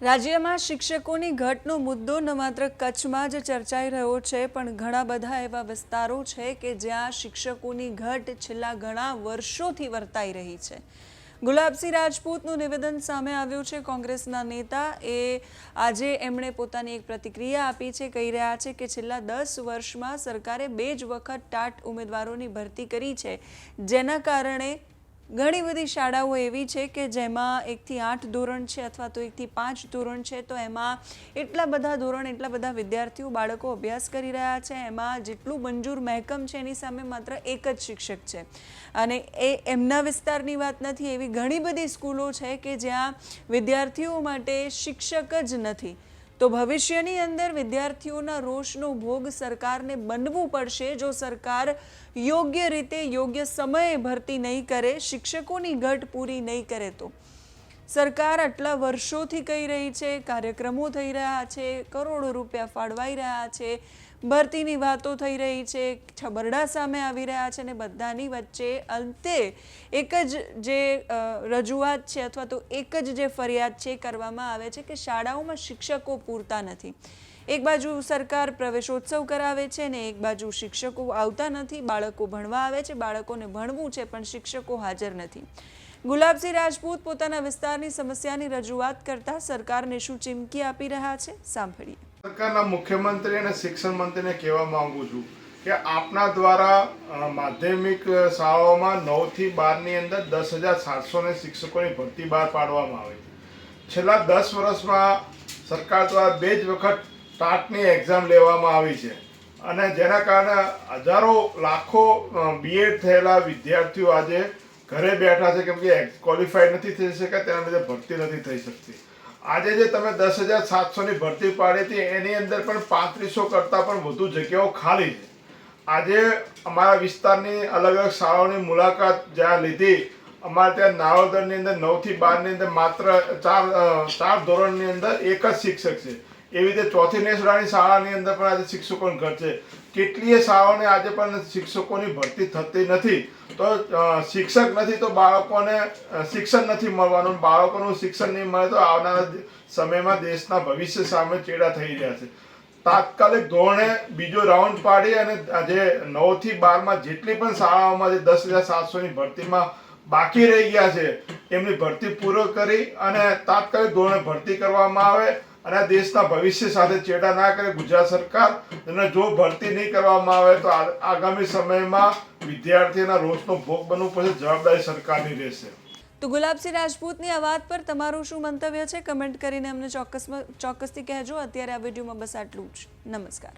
રાજ્યમાં શિક્ષકોની ઘટનો મુદ્દો ન માત્ર કચ્છમાં જ ચર્ચાઈ રહ્યો છે, પણ ઘણા બધા એવા વિસ્તારો છે કે જ્યાં શિક્ષકોની ઘટ છેલ્લા ઘણા વર્ષોથી વર્તાઈ રહી છે. ગુલાબસિંહ રાજપૂતનું નિવેદન સામે આવ્યું છે. કોંગ્રેસના નેતા એ આજે એમણે પોતાની એક પ્રતિક્રિયા આપી છે, કહી રહ્યા છે કે છેલ્લા દસ વર્ષમાં સરકારે બે જ વખત ટાટ ઉમેદવારોની ભરતી કરી છે, જેના કારણે ઘણી બધી શાળાઓ એવી છે કે જેમાં એકથી આઠ ધોરણ છે અથવા તો એકથી પાંચ ધોરણ છે, તો એમાં એટલા બધા ધોરણ, એટલા બધા વિદ્યાર્થીઓ બાળકો અભ્યાસ કરી રહ્યા છે. એમાં જેટલું મંજૂર મહેકમ છે, એની સામે માત્ર એક જ શિક્ષક છે. અને એ એમના વિસ્તારની વાત નથી, એવી ઘણી બધી સ્કૂલો છે કે જ્યાં વિદ્યાર્થીઓ માટે શિક્ષક જ નથી. તો ભવિષ્યની અંદર વિદ્યાર્થીઓના રોષનો ભોગ સરકારને બનવું પડશે જો સરકાર યોગ્ય રીતે યોગ્ય સમયે ભરતી નહીં કરે, શિક્ષકોની ઘટ પૂરી નહીં કરે તો? સરકાર આટલા વર્ષોથી કહી રહી છે, કાર્યક્રમો થઈ રહ્યા છે, કરોડો રૂપિયા ફાળવાઈ રહ્યા છે, ભરતીની વાતો થઈ રહી છે, છબરડા સામે આવી રહ્યા છે અને બધાની વચ્ચે અંતે એક જ જે રજૂઆત છે અથવા તો એક જ જે ફરિયાદ છે કરવામાં આવે છે કે શાળાઓમાં શિક્ષકો પૂરતા નથી. એક બાજુ સરકાર પ્રવેશોત્સવ કરાવે છે ને એક બાજુ શિક્ષકો આવતા નથી, બાળકો ભણવા આવે છે, બાળકોને ભણવું છે પણ શિક્ષકો હાજર નથી. ગુલાબસિંહ રાજપૂત પોતાના વિસ્તારની સમસ્યાની રજૂઆત કરતા સરકારને શું ચીમકી આપી રહ્યા છે, સાંભળીએ. સરકારના મુખ્યમંત્રી અને શિક્ષણ મંત્રીને કહેવા માંગુ છું કે આપના દ્વારા માધ્યમિક શાળાઓમાં નવથી બારની અંદર દસ હજાર સાતસો ને શિક્ષકોની ભરતી બહાર પાડવામાં આવે છેલ્લા દસ વર્ષમાં સરકાર દ્વારા બે જ વખત ટાટની એક્ઝામ લેવામાં આવી છે અને જેના કારણે હજારો લાખો બીએડ થયેલા વિદ્યાર્થીઓ આજે ઘરે બેઠા છે કેમ કે ક્વોલિફાઈડ નથી થઈ શકતા તેના લીધે ભરતી નથી થઈ શકતી. આજે જે તમે દસ હજાર સાતસોની ભરતી પાડી હતી, એની અંદર પણ પાંત્રીસો કરતાં પણ વધુ જગ્યાઓ ખાલી છે. આજે અમારા વિસ્તારની અલગ અલગ શાળાઓની મુલાકાત જ્યાં લીધી, અમારે ત્યાં નાળોદરની અંદર નવથી બારની અંદર માત્ર ચાર ચાર ધોરણની અંદર એક જ શિક્ષક છે. એવી રીતે ચોથી નેસડાની શાળાની અંદર પણ આજે શિક્ષકોની ઘટ છે. કેટલીય શાળાઓને આજે પણ શિક્ષકોની ભરતી થતી નથી. તો શિક્ષક નથી તો બાળકોને શિક્ષણ નથી મળવાનું. બાળકોનું શિક્ષણ નહીં મળે તો આવનારા સમયમાં દેશના ભવિષ્ય સામે ચેડા થઈ રહ્યા છે. તાત્કાલિક ધોરણે બીજો રાઉન્ડ પાડી અને જે નવથી બારમાં જેટલી પણ શાળાઓમાં જે દસ હજાર સાતસોની ભરતીમાં બાકી રહી ગયા છે, એમની ભરતી પૂરો કરી અને તાત્કાલિક ધોરણે ભરતી કરવામાં આવે. અને દેશના ભવિષ્ય સાથે ચેડા ના કરે, ગુજરાત સરકાર અને જો ભરતી નહીં કરવામાં આવે તો આગામી સમયમાં વિદ્યાર્થીઓના રોષનો ભોગ બનવું પડશે, જવાબદારી સરકારની રહેશે. તો ગુલાબસિંહ રાજપૂતની આ વાત પર તમારું શું મંતવ્ય છે? કમેન્ટ કરીને અમને ચોક્કસ ચોક્કસથી કહેજો. અત્યારે આ વિડીયોમાં બસ આટલું જ. નમસ્કાર.